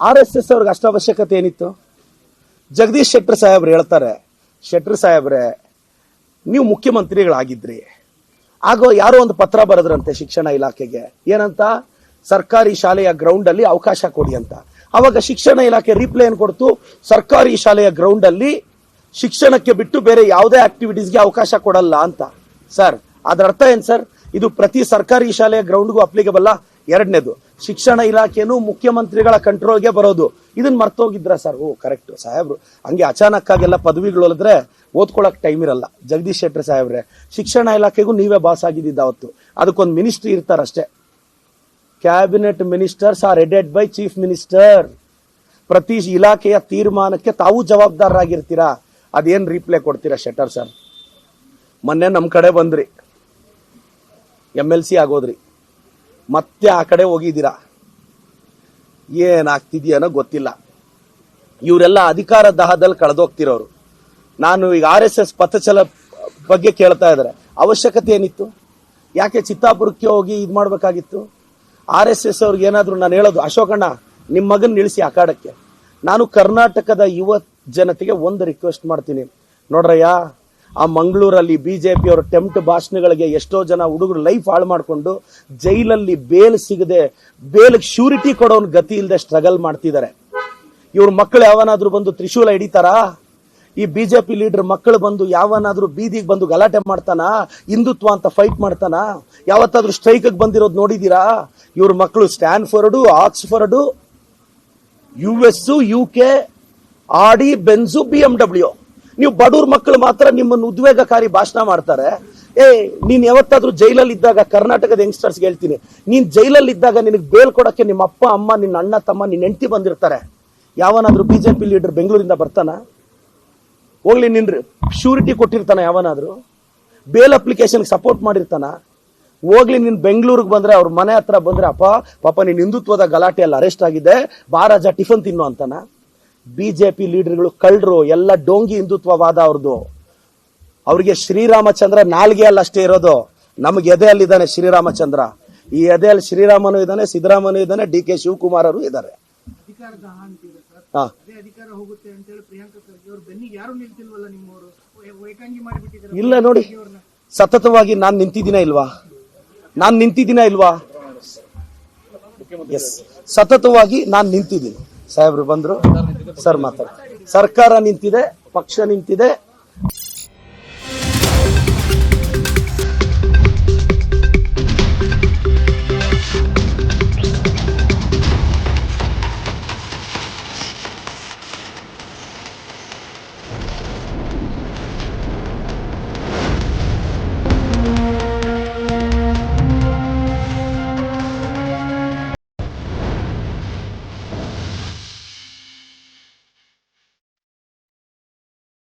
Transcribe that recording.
R S S ಅವ್ರಿಗೆ ಅಷ್ಟು ಅವಶ್ಯಕತೆ ಏನಿತ್ತು? ಜಗದೀಶ್ ಶೆಟ್ಟರ್ ಸಾಹೇಬ್ರು ಹೇಳ್ತಾರೆ, ಶೆಟ್ಟರ್ ಸಾಹೇಬ್ರೆ, ನೀವು ಮುಖ್ಯಮಂತ್ರಿಗಳಾಗಿದ್ರಿ. ಆಗ ಯಾರೋ ಒಂದು ಪತ್ರ ಬರೆದ್ರಂತೆ ಶಿಕ್ಷಣ ಇಲಾಖೆಗೆ. ಏನಂತ? ಸರ್ಕಾರಿ ಶಾಲೆಯ ಗ್ರೌಂಡ್ ಅಲ್ಲಿ ಅವಕಾಶ ಕೊಡಿ ಅಂತ. ಅವಾಗ ಶಿಕ್ಷಣ ಇಲಾಖೆ ರಿಪ್ಲೈ ಏನ್ ಕೊಡ್ತು, ಸರ್ಕಾರಿ ಶಾಲೆಯ ಗ್ರೌಂಡ್ ಅಲ್ಲಿ ಶಿಕ್ಷಣಕ್ಕೆ ಬಿಟ್ಟು ಬೇರೆ ಯಾವುದೇ ಆಕ್ಟಿವಿಟೀಸ್ಗೆ ಅವಕಾಶ ಕೊಡಲ್ಲ ಅಂತ. ಸರ್, ಅದರ ಅರ್ಥ ಏನು ಸರ್? ಇದು ಪ್ರತಿ ಸರ್ಕಾರಿ ಶಾಲೆಯ ಗ್ರೌಂಡ್ಗೂ ಅಪ್ಲಿಕಬಲ್ಲ ಎರಡನೇದು, ಶಿಕ್ಷಣ ಇಲಾಖೆನೂ ಮುಖ್ಯಮಂತ್ರಿಗಳ ಕಂಟ್ರೋಲ್ಗೆ ಬರೋದು. ಇದನ್ನ ಮರ್ತೋಗಿದ್ರ ಸರ್? ಓ ಕರೆಕ್ಟ್ ಸಾಹೇಬ್ರು, ಹಂಗೆ ಅಚಾನಕ್ ಆಗೆಲ್ಲ ಪದವಿಗಳು ಹೊಲಿದ್ರೆ ಓದ್ಕೊಳಕ್ ಟೈಮ್ ಇರಲ್ಲ. ಜಗದೀಶ್ ಶೆಟ್ಟರ್ ಸಾಹೇಬ್ರೆ, ಶಿಕ್ಷಣ ಇಲಾಖೆಗೂ ನೀವೇ ಬಾಸ್ ಆಗಿದ್ದಿದ್ದ ಅವತ್ತು. ಅದಕ್ಕೊಂದು ministry ಇರ್ತಾರಷ್ಟೇ. Cabinet ministers are headed by chief minister ಪ್ರತಿ ಇಲಾಖೆಯ ತೀರ್ಮಾನಕ್ಕೆ ತಾವು ಜವಾಬ್ದಾರರಾಗಿರ್ತೀರಾ? ಅದೇನ್ ರಿಪ್ಲೈ ಕೊಡ್ತೀರಾ ಶೆಟ್ಟರ್ ಸರ್? ಮೊನ್ನೆ ನಮ್ಮ ಕಡೆ ಬಂದ್ರಿ. ಎಂ ಎಲ್ ಸಿ ಆಗೋದ್ರಿ. ಮತ್ತೆ ಆ ಕಡೆ ಹೋಗಿದ್ದೀರಾ? ಏನಾಗ್ತಿದೆಯೋ ಗೊತ್ತಿಲ್ಲ. ಇವರೆಲ್ಲ ಅಧಿಕಾರ ದಾಹದಲ್ಲಿ ಕಳೆದೋಗ್ತಿರೋರು. ನಾನು ಈಗ ಆರ್ ಎಸ್ ಎಸ್ ಪಥಚಲ ಬಗ್ಗೆ ಕೇಳ್ತಾ ಇದ್ದಾರೆ. ಅವಶ್ಯಕತೆ ಏನಿತ್ತು? ಯಾಕೆ ಚಿತ್ತಾಪುರಕ್ಕೆ ಹೋಗಿ ಇದು ಮಾಡಬೇಕಾಗಿತ್ತು? ಆರ್ ಎಸ್ ಎಸ್ ಅವ್ರಿಗೆ ಏನಾದರೂ ನಾನು ಹೇಳೋದು ಅಶೋಕಣ್ಣ ನಿಮ್ಮ ಮಗನ ನಿಲ್ಲಿಸಿ ಅಖಾಡಕ್ಕೆ ನಾನು ಕರ್ನಾಟಕದ ಯುವ ಜನತೆಗೆ ಒಂದು ರಿಕ್ವೆಸ್ಟ್ ಮಾಡ್ತೀನಿ. ನೋಡ್ರಯ್ಯ ಆ ಮಂಗಳೂರಲ್ಲಿ ಬಿಜೆಪಿ ಅವರ ಟೆಂಪ್ಟ್ ಭಾಷಣಗಳಿಗೆ ಎಷ್ಟೋ ಜನ ಹುಡುಗರು ಲೈಫ್ ಹಾಳು ಮಾಡಿಕೊಂಡು ಜೈಲಲ್ಲಿ ಬೇಲ್ ಸಿಗದೆ ಬೇಲ್ಗೆ ಶ್ಯೂರಿಟಿ ಕೊಡೋನ್ ಗತಿ ಇಲ್ಲದೆ ಸ್ಟ್ರಗಲ್ ಮಾಡ್ತಿದ್ದಾರೆ. ಇವ್ರ ಮಕ್ಕಳು ಯಾವನಾದ್ರೂ ಬಂದು ತ್ರಿಶೂಲ ಹಿಡಿತಾರಾ? ಈ ಬಿಜೆಪಿ ಲೀಡರ್ ಮಕ್ಕಳು ಬಂದು ಯಾವನಾದ್ರೂ ಬೀದಿಗೆ ಬಂದು ಗಲಾಟೆ ಮಾಡ್ತಾನ? ಹಿಂದುತ್ವ ಅಂತ ಫೈಟ್ ಮಾಡ್ತಾನ? ಯಾವತ್ತಾದ್ರೂ ಸ್ಟ್ರೈಕ್ ಬಂದಿರೋದು ನೋಡಿದೀರಾ? ಇವ್ರ ಮಕ್ಕಳು Stanford, Oxford, U S U K Audi Benz, B M W. ನೀವು ಬಡವ್ರ ಮಕ್ಕಳು ಮಾತ್ರ ನಿಮ್ಮನ್ನು ಉದ್ವೇಗಕಾರಿ ಭಾಷಣ ಮಾಡ್ತಾರೆ. ಏ, ನೀನ್ ಯಾವತ್ತಾದ್ರೂ ಜೈಲಲ್ಲಿ ಇದ್ದಾಗ ಕರ್ನಾಟಕದ ಯಂಗ್ಸ್ಟರ್ಸ್ ಹೇಳ್ತೀನಿ. ನೀನ್ ಜೈಲಲ್ಲಿ ಇದ್ದಾಗ ನಿನಗೆ ಬೇಲ್ ಕೊಡಕ್ಕೆ ನಿಮ್ಮ ಅಪ್ಪ, ಅಮ್ಮ, ನಿನ್ನ ಅಣ್ಣ, ತಮ್ಮ, ನಿನ್ನ ಹೆಂಡತಿ ಬಂದಿರ್ತಾರೆ. ಯಾವನಾದ್ರೂ ಬಿಜೆಪಿ ಲೀಡರ್ ಬೆಂಗಳೂರಿಂದ ಬರ್ತಾನ? ಹೋಗ್ಲಿ ನಿನ್ ಶ್ಯೂರಿಟಿ ಕೊಟ್ಟಿರ್ತಾನ ಯಾವನಾದ್ರೂ? ಬೇಲ್ ಅಪ್ಲಿಕೇಶನ್ ಸಪೋರ್ಟ್ ಮಾಡಿರ್ತಾನ? ಹೋಗ್ಲಿ ನಿನ್ ಬೆಂಗಳೂರಿಗೆ ಬಂದ್ರೆ, ಅವ್ರ ಮನೆ ಹತ್ರ ಬಂದ್ರೆ, ಅಪ್ಪ, ಪಾಪ ನೀನ್ ಹಿಂದುತ್ವದ ಗಲಾಟೆಯಲ್ಲಿ ಅರೆಸ್ಟ್ ಆಗಿದೆ ಬಾರಾಜ ಟಿಫನ್ ತಿನ್ನು ಅಂತಾನ? ಬಿಜೆಪಿ ಲೀಡರ್ಗಳು ಕಳ್ಳರು ಎಲ್ಲ ಡೋಂಗಿ ಹಿಂದುತ್ವವಾದ ಅವ್ರದ್ದು ಅವ್ರಿಗೆ ಶ್ರೀರಾಮಚಂದ್ರ ನಾಲ್ಗೆ ಅಲ್ಲ ಅಷ್ಟೇ ಇರೋದು. ನಮ್ಗೆ ಎದೆಯಲ್ಲಿದ್ದಾನೆ ಶ್ರೀರಾಮಚಂದ್ರ. ಈ ಎದೆಯಲ್ಲಿ ಶ್ರೀರಾಮನು ಇದ್ದಾನೆ ಸಿದ್ದರಾಮನು ಇದ್ದಾನೆ ಡಿ ಕೆ ಶಿವಕುಮಾರರು ಇದ್ದಾರೆ. ಅಧಿಕಾರದ ಅಂತಿದೆ ಸರ್. ಹಾ. ಅಧಿಕಾರ ಹೋಗುತ್ತೆ ಅಂತ ಹೇಳಿ ಪ್ರಿಯಾಂಕಾ ಖರ್ಗೆ ಅವ್ರ ಮಾಡಿಬಿಟ್ಟಿದ್ದಾರೆ. ಇಲ್ಲ ನೋಡಿ ಸತತವಾಗಿ ನಾನ್ ನಿಂತಿದ್ದೀನ ಇಲ್ವಾ? ನಾನ್ ನಿಂತಿದ್ದೀನ ಇಲ್ವಾ? ಎಸ್ ಸತತವಾಗಿ ನಾನ್ ನಿಂತಿದ್ದೀನಿ. ಸಾಹೇಬ್ರು ಬಂದ್ರು. ಸರ್ ಮಾತಾಡ. ಸರ್ಕಾರ ನಿಂತಿದೆ ಪಕ್ಷ ನಿಂತಿದೆ